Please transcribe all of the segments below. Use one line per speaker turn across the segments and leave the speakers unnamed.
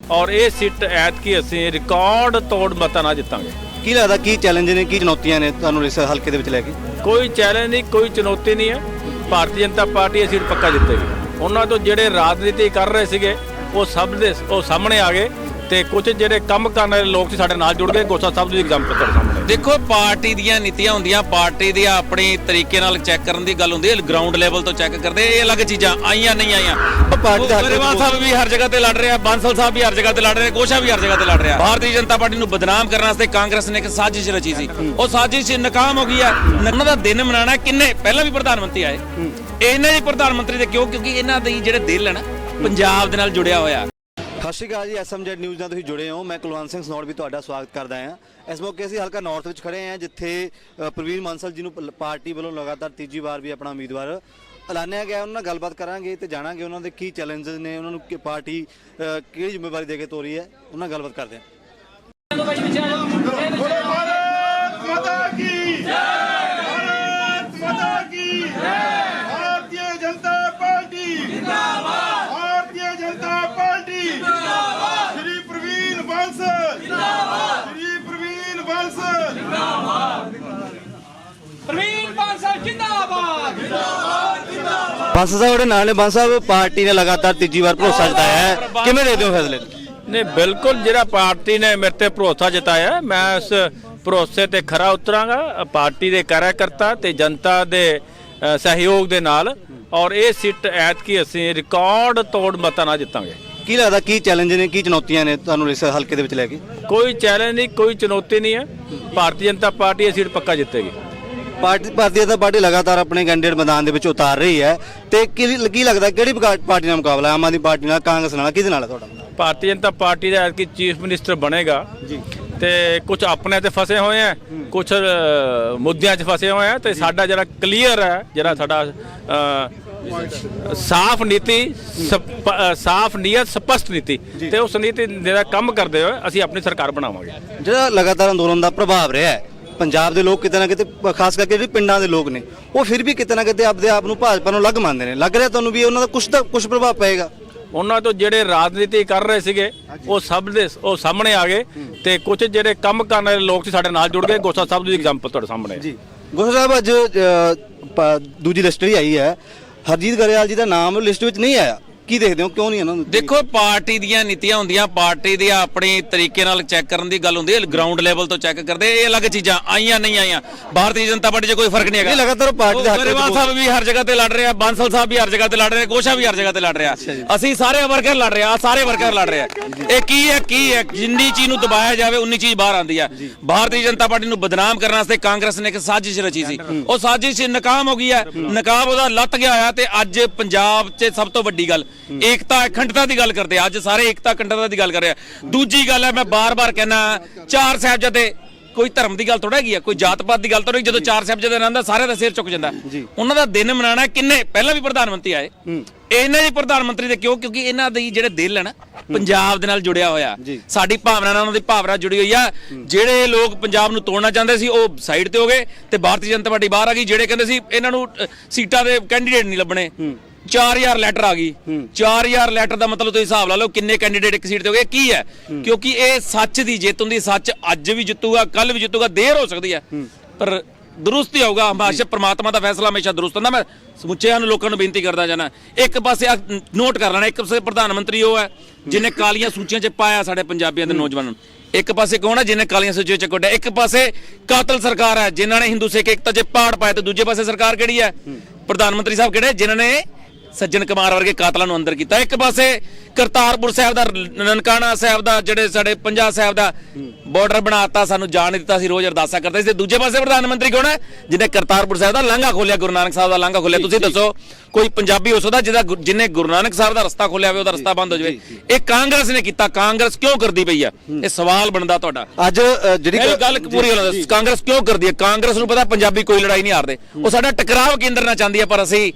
ਔਰ ਇਹ ਸੀਟ ਐਤਕੀ ਅਸੀਂ ਰਿਕਾਰਡ ਤੋੜ ਮਤਾਂ ਨਾਲ ਜਿੱਤਾਂਗੇ।
ਕੀ ਲੱਗਦਾ ਕੀ ਚੈਲੰਜ ਨੇ ਕੀ ਚੁਣੌਤੀਆਂ ਨੇ ਤੁਹਾਨੂੰ ਇਸ ਹਲਕੇ ਦੇ ਵਿੱਚ ਲੈ ਕੇ?
ਕੋਈ ਚੈਲੰਜ ਨਹੀਂ ਕੋਈ ਚੁਣੌਤੀ ਨਹੀਂ ਹੈ। ਭਾਰਤੀ ਜਨਤਾ ਪਾਰਟੀ ਇਹ ਸੀਟ ਪੱਕਾ ਜਿੱਤੇਗੀ। ਉਹਨਾਂ ਤੋਂ ਜਿਹੜੇ ਰਾਜਨੀਤੀ ਕਰ ਰਹੇ ਸੀਗੇ ਉਹ ਸਭ ਦੇ ਉਹ ਸਾਹਮਣੇ ਆ ਗਏ। ਤੇ ਕੁਝ ਜਿਹੜੇ ਕੰਮ ਕਰਨ ਵਾਲੇ ਲੋਕ ਸੀ ਸਾਡੇ ਨਾਲ ਜੁੜ ਗਏ ਗੋਸਾ ਸਾਹਿਬ ਦੀ ਐਗਜ਼ਾਮਪਲ ਤੁਹਾਡੇ ਸਾਹਮਣੇ।
ਦੇਖੋ ਪਾਰਟੀ ਦੀਆਂ ਨੀਤੀਆਂ ਹੁੰਦੀਆਂ ਪਾਰਟੀ ਦੀ ਆਪਣੀ ਤਰੀਕੇ ਨਾਲ ਚੈੱਕ ਕਰਨ ਦੀ ਗੱਲ ਹੁੰਦੀ ਹੈ ਗਰਾਊਂਡ ਲੈਵਲ ਤੋਂ ਚੈੱਕ ਕਰਦੇ ਇਹ ਅਲੱਗ ਚੀਜ਼ਾਂ ਆਈਆਂ ਨਹੀਂ ਆਈਆਂ।
ਪਾਰਟੀ ਦੇ
ਗਰੇਵਾਲ ਸਾਹਿਬ ਵੀ ਹਰ ਜਗ੍ਹਾ ਤੇ ਲੜ ਰਿਹਾ ਬਾਂਸਲ ਸਾਹਿਬ ਵੀ ਹਰ ਜਗ੍ਹਾ ਤੇ ਲੜ ਰਹੇ ਕੋਸ਼ਾ ਵੀ ਹਰ ਜਗ੍ਹਾ ਤੇ ਲੜ ਰਿਹਾ। ਭਾਰਤੀ ਜਨਤਾ ਪਾਰਟੀ ਨੂੰ ਬਦਨਾਮ ਕਰਨ ਵਾਸਤੇ ਕਾਂਗਰਸ ਨੇ ਇੱਕ ਸਾਜ਼ਿਸ਼ ਰਚੀ ਸੀ। ਉਹ ਸਾਜ਼ਿਸ਼ ਨਾਕਾਮ ਹੋ ਗਈ ਹੈ। ਉਹਨਾਂ ਦਾ ਦਿਨ ਮਨਾਣਾ ਕਿੰਨੇ? ਪਹਿਲਾਂ ਵੀ ਪ੍ਰਧਾਨ ਮੰਤਰੀ ਆਏ। ਇਹਨਾਂ ਦੀ ਪ੍ਰਧਾਨ ਮੰਤਰੀ ਦੇ ਕਿਉਂ? ਕਿਉਂਕਿ ਇਹਨਾਂ ਦੇ ਜਿਹੜੇ ਦਿਲ ਹੈ ਨਾ ਪੰਜਾਬ ਦੇ ਨਾਲ ਜੁੜਿਆ ਹੋਇਆ।
ਸਤਿ ਸ਼੍ਰੀ ਅਕਾਲ ਜੀ, ਐਸਐਮਜੈਡ ਨਿਊਜ਼ ਨਾਲ ਤੁਸੀਂ ਜੁੜੇ ਹੋ। ਮੈਂ ਕੁਲਵੰਤ ਸਿੰਘ ਸਨੌੜ ਵੀ ਤੁਹਾਡਾ ਸਵਾਗਤ ਕਰਦਾ ਹਾਂ। ਇਸ ਮੌਕੇ ਅਸੀਂ ਹਲਕਾ ਨਾਰਥ ਵਿੱਚ ਖੜੇ ਹਾਂ, ਜਿੱਥੇ ਪ੍ਰਵੀਨ ਮਾਨਸਲ ਜੀ ਨੂੰ ਪਾਰਟੀ ਵੱਲੋਂ ਲਗਾਤਾਰ ਤੀਜੀ ਵਾਰ ਵੀ ਆਪਣਾ ਉਮੀਦਵਾਰ ਐਲਾਨਿਆ ਗਿਆ। ਉਹਨਾਂ ਨਾਲ ਗੱਲਬਾਤ ਕਰਾਂਗੇ ਤੇ ਜਾਣਾਂਗੇ ਉਹਨਾਂ ਦੇ ਕੀ ਚੈਲੰਜਸ ਨੇ, ਉਹਨਾਂ ਨੂੰ ਕਿ ਪਾਰਟੀ ਕਿਹੜੀ ਜ਼ਿੰਮੇਵਾਰੀ ਦੇ ਕੇ ਤੋਰੀ ਹੈ। ਉਹਨਾਂ ਨਾਲ ਗੱਲਬਾਤ ਕਰਦੇ ਹਾਂ।
ਬੋਲੇ ਮਾਤਾ
ਕੀ? ਜੈ ਜਿੰਦਾਬਾਦ!
ਸਾਹਿਬ ਦੇ ਨਾਲ ਨੇ ਬਾਂਸਾ ਸਾਹਿਬ ਪਾਰਟੀ ਨੇ ਲਗਾਤਾਰ ਤੀਜੀ ਵਾਰ ਭਰੋਸਾ ਜਤਾਇਆ ਹੈ। ਕਿਵੇਂ ਦੇ ਦਿਓ ਫੈਸਲੇ? ਨੇ
ਬਿਲਕੁਲ ਜਿਹੜਾ ਪਾਰਟੀ ਨੇ ਮੇਰੇ ਤੇ ਭਰੋਸਾ ਜਤਾਇਆ ਮੈਂ ਉਸ ਭਰੋਸੇ ਤੇ ਖਰਾ ਉਤਰਾਂਗਾ। ਪਾਰਟੀ ਦੇ ਕਾਰਜਕਰਤਾ ਤੇ ਜਨਤਾ ਦੇ ਸਹਿਯੋਗ ਦੇ ਨਾਲ। ਔਰ ਇਹ ਸਿੱਟ ਐਤ ਕੀ ਅਸੀਂ ਰਿਕਾਰਡ ਤੋੜ ਮਤਾਂ ਨਾਲ ਜਿੱਤਾਂਗੇ।
ਕੀ ਲੱਗਦਾ ਕੀ ਚੈਲੰਜ ਨੇ ਕੀ ਚੁਣੌਤੀਆਂ ਨੇ ਤੁਹਾਨੂੰ ਇਸ ਹਲਕੇ ਦੇ ਵਿੱਚ ਲੈ ਕੇ?
ਕੋਈ ਚੈਲੰਜ ਨਹੀਂ ਕੋਈ ਚੁਣੌਤੀ ਨਹੀਂ ਹੈ। ਭਾਰਤੀ ਜਨਤਾ ਪਾਰਟੀ ਇਹ ਸੀਟ ਪੱਕਾ ਜਿੱਤੇਗੀ।
ਪਾਰਟੀ ਭਾਰਤੀ ਜਨਤਾ ਪਾਰਟੀ ਲਗਾਤਾਰ ਆਪਣੇ ਕੈਂਡੀਡੇਟ ਮੈਦਾਨ ਦੇ ਵਿੱਚ ਉਤਾਰ ਰਹੀ ਹੈ। ਤੇ ਕੀ ਕੀ ਲੱਗਦਾ ਕਿਹੜੀ ਪਾਰਟੀ ਨਾਲ ਮੁਕਾਬਲਾ? ਆਮ ਆਦਮੀ ਪਾਰਟੀ ਨਾਲ ਕਾਂਗਰਸ ਨਾਲ ਕਿਹਦੇ ਨਾਲ ਹੈ ਤੁਹਾਡਾ?
ਭਾਰਤੀ ਜਨਤਾ ਪਾਰਟੀ ਦਾ ਐਤਕੀ ਚੀਫ ਮਿਨਿਸਟਰ ਬਣੇਗਾ। ਜੀ। ਤੇ ਕੁਝ ਆਪਣੇ ਤੇ ਫਸੇ ਹੋਏ ਆ ਕੁਝ ਮੁੱਦਿਆਂ 'ਚ ਫਸੇ ਹੋਏ ਆ ਤੇ ਸਾਡਾ ਜਿਹੜਾ ਕਲੀਅਰ ਹੈ ਜਿਹੜਾ ਸਾਡਾ ਸਾਫ਼ ਨੀਤੀ ਸਾਫ਼ ਨੀਅਤ ਸਪਸ਼ਟ ਨੀਤੀ। ਤੇ ਉਸ ਨੀਤੀ ਦਾ ਕੰਮ ਕਰਦੇ ਹੋਏ ਅਸੀਂ ਆਪਣੀ ਸਰਕਾਰ ਬਣਾਵਾਂਗੇ।
ਜਿਹੜਾ ਲਗਾਤਾਰ ਅੰਦੋਲਨ ਦਾ ਪ੍ਰਭਾਵ ਰਿਹਾ ਹੈ ਪੰਜਾਬ ਦੇ ਲੋਕ ਕਿਤੇ ਨਾ ਕਿਤੇ ਖਾਸ ਕਰਕੇ ਜਿਹੜੇ ਪਿੰਡਾਂ ਦੇ ਲੋਕ ਨੇ ਉਹ ਫਿਰ ਵੀ ਕਿਤੇ ਨਾ ਕਿਤੇ ਆਪਦੇ ਆਪ ਨੂੰ ਭਾਜਪਾ ਨੂੰ ਲੱਗ ਮੰਨਦੇ ਨੇ। ਲੱਗ ਰਿਹਾ ਤੁਹਾਨੂੰ ਵੀ ਉਹਨਾਂ ਦਾ ਕੁਝ ਤਾਂ ਕੁਝ ਪ੍ਰਭਾਵ ਪਏਗਾ?
ਉਹਨਾਂ ਤੋਂ ਜਿਹੜੇ ਰਾਜਨੀਤੀ ਕਰ ਰਹੇ ਸੀਗੇ ਉਹ ਸਭ ਦੇ ਉਹ ਸਾਹਮਣੇ ਆ ਗਏ ਤੇ ਕੁਝ ਜਿਹੜੇ ਕੰਮ ਕਰਨ ਵਾਲੇ ਲੋਕ ਸੀ ਸਾਡੇ ਨਾਲ ਜੁੜ ਗਏ। ਗੋਸਾ ਸਾਹਿਬ ਦੀ ਐਗਜ਼ਾਮਪਲ ਤੁਹਾਡੇ ਸਾਹਮਣੇ।
ਜੀ। ਗੋਸਾ ਸਾਹਿਬ ਅੱਜ ਦੂਜੀ ਲਿਸਟ ਵੀ ਆਈ ਹੈ। ਹਰਜੀਤ ਗਰੇਵਾਲ ਜੀ ਦਾ ਨਾਮ ਲਿਸਟ ਵਿੱਚ ਨਹੀਂ ਆਇਆ। ਕੀ ਦੇਖਦੇ ਹੋ? ਕਿਉਂ ਨਹੀਂ ਇਹਨਾਂ ਨੂੰ
ਦੇਖੋ ਪਾਰਟੀ ਦੀਆਂ ਨੀਤੀਆਂ ਹੁੰਦੀਆਂ ਪਾਰਟੀ ਦੀ ਆਪਣੀ ਤਰੀਕੇ ਨਾਲ ਚੈੱਕ ਕਰਨ ਦੀ ਗੱਲ ਹੁੰਦੀ ਹੈ ਗਰਾਊਂਡ ਲੈਵਲ ਤੋਂ ਚੈੱਕ ਕਰਦੇ ਇਹ ਅਲੱਗ ਚੀਜ਼ਾਂ ਆਈਆਂ ਨਹੀਂ ਆਈਆਂ। ਭਾਰਤੀ ਜਨਤਾ ਪਾਰਟੀ 'ਚ ਕੋਈ ਫ਼ਰਕ ਨਹੀਂ ਹੈਗਾ।
ਇਹ ਲਗਾਤਾਰ ਪਾਰਟੀ ਦੇ
ਗਰੇਵਾਲ ਸਾਹਿਬ ਵੀ ਹਰ ਜਗ੍ਹਾ ਤੇ ਲੜ ਰਿਹਾ ਬਾਂਸਲ ਸਾਹਿਬ ਵੀ ਹਰ ਜਗ੍ਹਾ ਤੇ ਲੜ ਰਹੇ ਕੋਸ਼ਾ ਵੀ ਹਰ ਜਗ੍ਹਾ ਤੇ ਲੜ ਰਿਹਾ। ਅਸੀਂ ਸਾਰੇ ਵਰਕਰ ਲੜ ਰਹੇ ਆ ਸਾਰੇ ਵਰਕਰ ਲੜ ਰਹੇ ਆ ਇਹ ਕੀ ਹੈ ਕੀ ਹੈ? ਜਿੰਨੀ ਚੀਜ਼ ਨੂੰ ਦਬਾਇਆ ਜਾਵੇ ਉਨੀ ਚੀਜ਼ ਬਾਹਰ ਆਉਂਦੀ ਹੈ। ਭਾਰਤੀ ਜਨਤਾ ਪਾਰਟੀ ਨੂੰ ਬਦਨਾਮ ਕਰਨ ਵਾਸਤੇ ਕਾਂਗਰਸ ਨੇ ਇੱਕ ਸਾਜ਼ਿਸ਼ ਰਚੀ ਸੀ। ਉਹ ਸਾਜ਼ਿਸ਼ ਨਾਕਾਮ ਹੋ ਗਈ ਹੈ। ਨਕਾਬ ਉਹਦਾ ਲੱਤ ਗਿਆ ਹੋਇਆ ਤੇ ਅੱਜ ਪੰਜਾਬ 'ਚ ਸਭ ਤੋਂ ਵੱਡੀ ਗੱਲ ਏਕਤਾ ਅਖੰਡਤਾ ਦੀ ਗੱਲ ਕਰਦੇ ਆ। ਅੱਜ ਸਾਰੇ ਏਕਤਾ ਅਖੰਡਤਾ ਦੀ ਗੱਲ ਕਰ ਰਹੇ ਦੂਜੀ ਗੱਲ ਹੈ ਮੈਂ ਬਾਰ-ਬਾਰ ਕਹਿਣਾ ਚਾਰ ਸਾਹਿਬਜ਼ਾਦੇ ਕੋਈ ਧਰਮ ਦੀ ਗੱਲ ਥੋੜਾ ਹੈਗੀ ਆ ਕੋਈ ਜਾਤ ਪਾਤ ਦੀ ਗੱਲ ਥੋੜਾ ਜਦੋਂ ਚਾਰ ਸਾਹਿਬਜ਼ਾਦੇ ਰਹਿੰਦਾ ਸਾਰਿਆਂ ਦਾ ਸਿਰ ਝੁਕ ਜਾਂਦਾ। ਉਹਨਾਂ ਦਾ ਦਿਨ ਮਨਾਣਾ ਕਿੰਨੇ? ਪਹਿਲਾਂ ਵੀ ਪ੍ਰਧਾਨ ਮੰਤਰੀ ਆਏ। ਇਹਨਾਂ ਦੀ ਪ੍ਰਧਾਨ ਮੰਤਰੀ ਦੇ ਕਿਉਂ? ਕਿਉਂਕਿ ਇਹਨਾਂ ਦੇ ਜਿਹੜੇ ਦਿਲ ਹੈ ਨਾ ਪੰਜਾਬ ਦੇ ਨਾਲ ਜੁੜਿਆ ਹੋਇਆ। ਸਾਡੀ ਭਾਵਨਾ ਨਾਲ ਉਹਨਾਂ ਦੀ ਭਾਵਨਾ ਜੁੜੀ ਹੋਈ ਆ। ਜਿਹੜੇ ਲੋਕ ਪੰਜਾਬ ਨੂੰ ਤੋੜਨਾ ਚਾਹੁੰਦੇ ਸੀ ਉਹ ਸਾਈਡ ਤੇ ਹੋ ਗਏ ਤੇ ਭਾਰਤੀ ਜਨਤਾ ਪਾਰਟੀ ਬਾਹਰ ਆ ਗਈ ਜਿਹੜੇ ਕਹਿੰਦੇ ਸੀ ਇਹਨਾਂ ਨੂੰ ਸੀਟਾਂ ਦੇ ਕੈਂਡੀਡੇਟ ਨਹੀਂ ਲੱਭਣੇ। 4000 ਲੈਟਰ ਆ ਗਈ। 4000 ਲੈਟਰ ਦਾ ਮਤਲਬ ਤੁਸੀਂ ਹਿਸਾਬ ਲਾ ਲਓ ਕਿੰਨੇ ਕੈਂਡੀਡੇਟ ਇੱਕ ਸੀਟ ਤੇ ਹੋ ਗਏ। ਕੀ ਹੈ? ਕਿਉਂਕਿ ਇਹ ਸੱਚ ਦੀ ਜਿੱਤ ਹੁੰਦੀ ਸੱਚ ਅੱਜ ਵੀ ਜਿੱਤੂਗਾ ਕੱਲ ਵੀ ਜਿੱਤੂਗਾ ਦੇਰ ਹੋ ਸਕਦੀ ਹੈ। ਪਰ ਦਰੁਸਤ ਹੀ ਹੋਊਗਾ ਹਮੇਸ਼ਾ ਪ੍ਰਮਾਤਮਾ ਦਾ ਫੈਸਲਾ ਹਮੇਸ਼ਾ ਦਰੁਸਤ ਹੁੰਦਾ। ਮੈਂ ਸਮੁੱਚਿਆਂ ਨੂੰ ਲੋਕਾਂ ਨੂੰ ਬੇਨਤੀ ਕਰਦਾ ਜਾਣਾ ਇੱਕ ਪਾਸੇ ਨੋਟ ਕਰ ਲੈਣਾ। ਇੱਕ ਪਾਸੇ ਪ੍ਰਧਾਨ ਮੰਤਰੀ ਉਹ ਹੈ ਜਿਹਨੇ ਕਾਲੀਆਂ ਸੂਚੀਆਂ 'ਚ ਪਾਇਆ ਸਾਡੇ ਪੰਜਾਬੀਆਂ ਦੇ ਨੌਜਵਾਨਾਂ ਨੂੰ। ਇੱਕ ਪਾਸੇ ਕੌਣ ਹੈ? ਜਿਹਨੇ ਕਾਲੀਆਂ ਸੂਚੀਆਂ 'ਚ ਕੱਢਿਆ ਇੱਕ ਪਾਸੇ ਕਾਤਲ ਸਰਕਾਰ ਹੈ ਜਿਨ੍ਹਾਂ ਨੇ ਹਿੰਦੂ ਸਿੱਖ ਏਕਤਾ 'ਚ ਪਾੜ ਪਾਇਆ ਤੇ ਦੂਜੇ ਪਾਸੇ ਸਰਕਾਰ ਕਿਹੜੀ ਹੈ। ਪ੍ਰਧਾਨ ਮੰਤਰੀ ਸਾਹਿਬ ਕਿਹੜੇ? ਜਿਨ੍ਹਾਂ ਨੇ ਸੱਜਣ ਕੁਮਾਰ ਵਰਗੇ ਕਾਤਲਾਂ ਨੂੰ ਅੰਦਰ ਕੀਤਾ। ਇੱਕ ਪਾਸੇ ਕਰਤਾਰਪੁਰ ਸਾਹਿਬ ਦਾ ਨਨਕਾਣਾ ਸਾਹਿਬ ਦਾ ਜਿਹੜੇ ਸਾਡੇ ਪੰਜਾ ਸਾਹਿਬ ਦਾ ਬਾਰਡਰ ਬਣਾਤਾ ਸਾਨੂੰ ਜਾਣ ਨਹੀਂ ਦਿੱਤਾ ਸੀ ਰੋਜ਼ ਅਰਦਾਸਾਂ ਕਰਦੇ ਸੀ। ਤੇ ਦੂਜੇ ਪਾਸੇ ਪ੍ਰਧਾਨ ਮੰਤਰੀ ਕੌਣ ਹੈ? ਜਿਹਨੇ ਕਰਤਾਰਪੁਰ ਸਾਹਿਬ ਦਾ ਲਾਂਘਾ ਖੋਲਿਆ ਗੁਰੂ ਨਾਨਕ ਸਾਹਿਬ ਦਾ ਲਾਂਘਾ ਖੋਲਿਆ ਤੁਸੀਂ ਦੱਸੋ ਕੋਈ ਪੰਜਾਬੀ ਹੋ ਸਕਦਾ ਜਿਹਦਾ ਜਿਹਨੇ ਗੁਰੂ ਨਾਨਕ ਸਾਹਿਬ ਦਾ ਰਸਤਾ ਖੋਲਿਆ ਹੋਵੇ ਉਹਦਾ ਰਸਤਾ ਬੰਦ ਹੋ ਜਾਵੇ। ਇਹ ਕਾਂਗਰਸ ਨੇ ਕੀਤਾ। ਕਾਂਗਰਸ ਕਿਉਂ ਕਰਦੀ ਪਈ ਆ ਇਹ ਸਵਾਲ ਬਣਦਾ ਤੁਹਾਡਾ।
ਅੱਜ ਜਿਹੜੀ
ਗੱਲ ਪੂਰੀ ਹੋਣਾ ਕਾਂਗਰਸ ਕਿਉਂ ਕਰਦੀ ਹੈ? ਕਾਂਗਰਸ ਨੂੰ ਪਤਾ ਪੰਜਾਬੀ ਕੋਈ ਲੜਾਈ ਨਹੀਂ ਹਾਰਦੇ। ਉਹ ਸਾਡਾ ਟਕਰਾਵ ਕੇਂਦਰ ਨਾਲ ਚਾਹੁੰਦੀ ਹੈ ਪਰ ਅਸੀਂ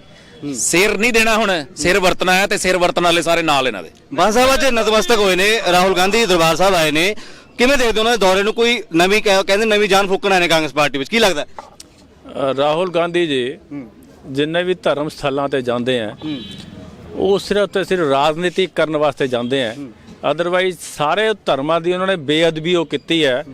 ਸਿਰ ਨਹੀਂ ਦੇਣਾ ਹੁਣ ਸਿਰ ਵਰਤਣਾ ਹੈ ਤੇ ਸਿਰ ਵਰਤਣ ਵਾਲੇ ਸਾਰੇ ਨਾਲ ਇਹਨਾਂ ਦੇ।
ਬਾਂਸ ਸਾਹਿਬ ਅੱਜ ਨਤਮਸਤਕ ਹੋਏ ਨੇ ਰਾਹੁਲ ਗਾਂਧੀ ਦਰਬਾਰ ਸਾਹਿਬ ਆਏ ਨੇ। ਕਿਵੇਂ ਦੇਖਦੇ ਹੋ ਉਹਨਾਂ ਦੇ ਦੌਰੇ ਨੂੰ? ਕੋਈ ਨਵੀਂ ਕਹਿ- ਕਹਿੰਦੇ ਨਵੀਂ ਜਾਨ ਫੂਕਣਾ ਨੇ ਕਾਂਗਰਸ ਪਾਰਟੀ ਵਿੱਚ ਕੀ ਲੱਗਦਾ?
ਅ, ਰਾਹੁਲ ਗਾਂਧੀ ਜੀ ਜਿੰਨੇ ਵੀ ਧਰਮ ਸਥਲਾਂ ਤੇ ਜਾਂਦੇ ਆ ਉਹ ਸਿਰਫ ਤੇ ਸਿਰਫ ਰਾਜਨੀਤੀ ਕਰਨ ਵਾਸਤੇ ਜਾਂਦੇ ਆ। ਅਦਰਵਾਈਜ਼ ਸਾਰੇ ਧਰਮਾਂ ਦੀ ਉਹਨਾਂ ਨੇ ਬੇਅਦਬੀ ਉਹ ਕੀਤੀ ਹੈ।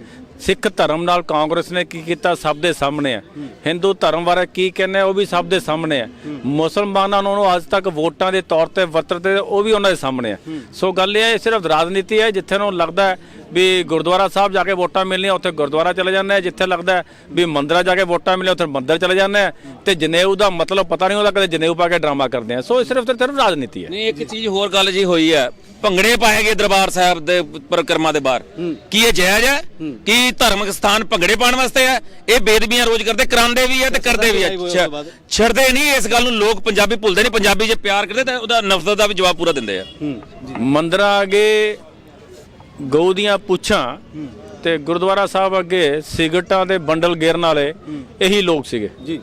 ਸਿੱਖ ਧਰਮ ਨਾਲ ਕਾਂਗਰਸ ਨੇ ਕੀ ਕੀਤਾ? ਸਭ ਦੇ ਸਾਹਮਣੇ ਹੈ। ਹਿੰਦੂ ਧਰਮ ਬਾਰੇ ਕੀ ਕਹਿੰਦੇ ਆ, ਉਹ ਵੀ ਸਭ ਦੇ ਸਾਹਮਣੇ ਹੈ। ਮੁਸਲਮਾਨਾਂ ਨੂੰ ਅੱਜ ਤੱਕ ਵੋਟਾਂ ਦੇ ਤੌਰ ਤੇ ਵਰਤਦੇ ਉਹ ਵੀ ਉਹਨਾਂ ਦੇ ਸਾਹਮਣੇ ਹੈ। ਸੋ ਗੱਲ ਇਹ ਹੈ ਸਿਰਫ ਰਾਜਨੀਤੀ ਹੈ ਜਿੱਥੇ ਨੂੰ ਲੱਗਦਾ ਵੀ ਗੁਰਦੁਆਰਾ ਸਾਹਿਬ ਜਾ ਕੇ ਵੋਟਾਂ ਮਿਲਣੀਆਂ ਉੱਥੇ ਗੁਰਦੁਆਰਾ ਚਲੇ ਜਾਂਦੇ ਆ ਜਿੱਥੇ ਲੱਗਦਾ ਹੈ ਵੀ ਮੰਦਿਰਾਂ ਜਾ ਕੇ ਵੋਟਾਂ ਮਿਲਣੀਆਂ ਉੱਥੇ ਮੰਦਿਰ ਚਲੇ ਜਾਂਦੇ ਆ। ਤੇ ਜਨੇਊ ਦਾ ਮਤਲਬ ਪਤਾ ਨਹੀਂ ਉਹਦਾ ਕਦੇ ਜਨੇਊ ਪਾ ਕੇ ਡਰਾਮਾ ਕਰਦੇ ਆ। ਸੋ ਇਹ ਸਿਰਫ ਤੇ ਸਿਰਫ ਰਾਜਨੀਤੀ ਹੈ।
ਨਹੀਂ ਇੱਕ ਚੀਜ਼ ਹੋਰ ਗੱਲ ਜੀ ਹੋਈ ਹੈ। ਭੰਗੜੇ ਪਾਏ ਗਏ ਦਰਬਾਰ ਸਾਹਿਬ ਦੇ ਪ੍ਰਕਰਮਾ ਦੇ ਬਾਹਰ। ਕੀ ਇਹ ਜਾਇਜ਼ ਹੈ? ਕੀ ਧਰਮਿਕ ਸਥਾਨ ਭੰਗੜੇ ਪਾਉਣ ਵਾਸਤੇ ਹੈ? ਇਹ ਬੇਦਬੀਆਂ ਰੋਜ਼ ਕਰਦੇ ਕਰਾਉਂਦੇ ਵੀ ਹੈ ਤੇ ਕਰਦੇ ਵੀ ਹੈ। ਛੱਡਦੇ ਨਹੀਂ ਇਸ ਗੱਲ ਨੂੰ ਲੋਕ ਪੰਜਾਬੀ ਭੁੱਲਦੇ ਨਹੀਂ। ਪੰਜਾਬੀ ਜੇ ਪਿਆਰ ਕਰਦੇ ਤਾਂ ਉਹਦਾ ਨਫ਼ਰਤ ਦਾ ਵੀ ਜਵਾਬ ਪੂਰਾ ਦਿੰਦੇ ਆ।
ਮੰਦਰਾਂ ਅੱਗੇ ਗਊ ਦੀਆਂ ਪੁੱਛਾਂ ਤੇ ਗੁਰਦੁਆਰਾ ਸਾਹਿਬ ਅੱਗੇ ਸਿਗਰਟਾਂ ਦੇ ਬੰਡਲ ਗੇਰਨ ਵਾਲੇ ਇਹੀ ਲੋਕ ਸੀਗੇ।
ਜੀ।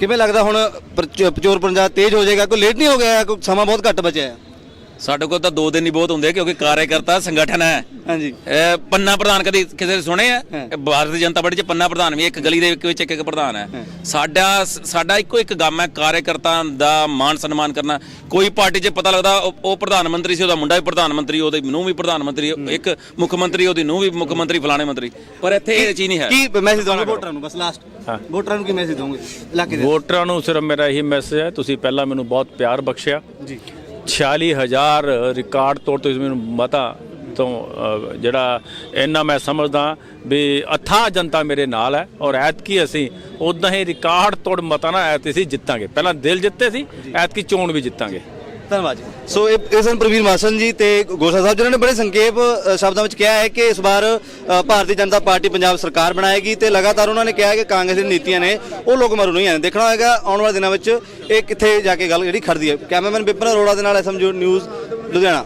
ਕਿਵੇਂ ਲੱਗਦਾ ਹੁਣ ਪ੍ਰਚ- ਪੰਜਾਬ ਤੇਜ਼ ਹੋ ਜਾਏਗਾ? ਕੋਈ ਲੇਟ ਨਹੀਂ ਹੋ ਗਿਆ? ਕੋਈ ਸਮਾਂ ਬਹੁਤ ਘੱਟ ਬਚਿਆ ਹੈ।
ਸਾਡੇ ਕੋਲ ਤਾਂ ਦੋ ਦਿਨ ਹੀ ਬਹੁਤ ਹੁੰਦੇ ਆ ਕਿਉਂਕਿ ਕਾਰਜਕਰਤਾ ਸੰਗਠਨ ਹੈ।
ਹਾਂਜੀ।
ਇਹ ਪੰਨਾ ਪ੍ਰਧਾਨ ਕਦੀ ਕਿਸੇ ਨੇ ਸੁਣੇ ਆ ਇਹ ਭਾਰਤੀ ਜਨਤਾ ਪਾਰਟੀ ਚ ਪੰਨਾ ਪ੍ਰਧਾਨ ਵੀ ਇੱਕ ਗਲੀ ਦੇ ਵਿੱਚ ਇੱਕ ਇੱਕ ਪ੍ਰਧਾਨ ਹੈ। ਸਾਡਾ ਸਾਡਾ ਇੱਕੋ ਇੱਕ ਕੰਮ ਹੈ ਕਾਰਜਕਰਤਾ ਦਾ ਮਾਣ ਸਨਮਾਨ ਕਰਨਾ। ਕੋਈ ਪਾਰਟੀ 'ਚ ਪਤਾ ਲੱਗਦਾ ਉਹ ਉਹ ਪ੍ਰਧਾਨ ਮੰਤਰੀ ਸੀ ਉਹਦਾ ਮੁੰਡਾ ਵੀ ਪ੍ਰਧਾਨ ਮੰਤਰੀ ਉਹਦੇ ਨੂੰ ਵੀ ਪ੍ਰਧਾਨ ਮੰਤਰੀ ਇੱਕ ਮੁੱਖ ਮੰਤਰੀ ਉਹਦੀ ਨੂੰ ਵੀ ਮੁੱਖ ਮੰਤਰੀ ਫਲਾਣੇ ਮੰਤਰੀ। ਪਰ ਇੱਥੇ ਇਹ ਚੀਜ਼ ਨਹੀਂ ਹੈ।
ਕੀ ਮੈਸੇਜ ਦੋਗੇ? ਵੋਟਰਾਂ ਨੂੰ ਬਸ ਲਾਸਟ। ਵੋਟਰਾਂ ਨੂੰ ਕੀ ਮੈਸੇਜ ਦੋਗੇ? ਇਲਾਕੇ ਦੇ
ਵੋਟਰਾਂ ਨੂੰ ਸਿਰਫ ਮੇਰਾ ਇਹੀ ਮੈਸੇਜ ਹੈ ਤੁਸੀਂ ਪਹਿਲਾਂ ਮੈਨੂੰ ਬਹੁਤ ਪਿਆਰ ਬਖਸ਼ਿਆ।
ਜੀ।
46000 ਰਿਕਾਰਡ ਤੋੜ ਤੁਸੀਂ ਮੈਨੂੰ ਮਤਾ ਤੋਂ ਜਿਹੜਾ ਇੰਨਾ ਮੈਂ ਸਮਝਦਾ ਵੀ ਅਥਾਹ ਜਨਤਾ ਮੇਰੇ ਨਾਲ ਹੈ ਔਰ ਐਤਕੀ ਅਸੀਂ ਉਦਾਂ ਹੀ ਰਿਕਾਰਡ ਤੋੜ ਮਤਾ ਨਾ ਐਤ ਅਸੀਂ ਜਿੱਤਾਂਗੇ। ਪਹਿਲਾਂ ਦਿਲ ਜਿੱਤੇ ਸੀ ਐਤਕੀ ਚੋਣ ਵੀ ਜਿੱਤਾਂਗੇ।
ਧੰਨਵਾਦ ਜੀ। ਸੋ ਇਹ ਇਹ ਸਨ ਪ੍ਰਵੀਨ ਮਾਸਨ ਜੀ ਤੇ ਗੋਸਾ ਸਾਹਿਬ ਜਿਨ੍ਹਾਂ ਨੇ ਬੜੇ ਸੰਖੇਪ ਅ, ਸ਼ਬਦਾਂ ਵਿੱਚ ਕਿਹਾ ਹੈ ਕਿ ਇਸ ਵਾਰ ਅ, ਭਾਰਤੀ ਜਨਤਾ ਪਾਰਟੀ ਪੰਜਾਬ ਸਰਕਾਰ ਬਣਾਏਗੀ ਤੇ ਲਗਾਤਾਰ ਉਹਨਾਂ ਨੇ ਕਿਹਾ ਹੈ ਕਿ ਕਾਂਗਰਸ ਦੀਆਂ ਨੀਤੀਆਂ ਨੇ ਉਹ ਲੋਕ ਮਰੂ ਨਹੀਂ ਆਣੇ ਦੇਖਣਾ ਹੋਏਗਾ ਆਉਣ ਵਾਲੇ ਦਿਨਾਂ ਵਿੱਚ ਇਹ ਕਿੱਥੇ ਜਾ ਕੇ ਗੱਲ ਜਿਹੜੀ ਖੜਦੀ ਹੈ। ਕੈਮਰਾਮੈਨ ਬਿਪਨ ਅਰੋੜਾ ਦੇ ਨਾਲ ਐਸਐਮਜੀ ਨਿਊਜ਼ ਲੁਧਿਆਣਾ।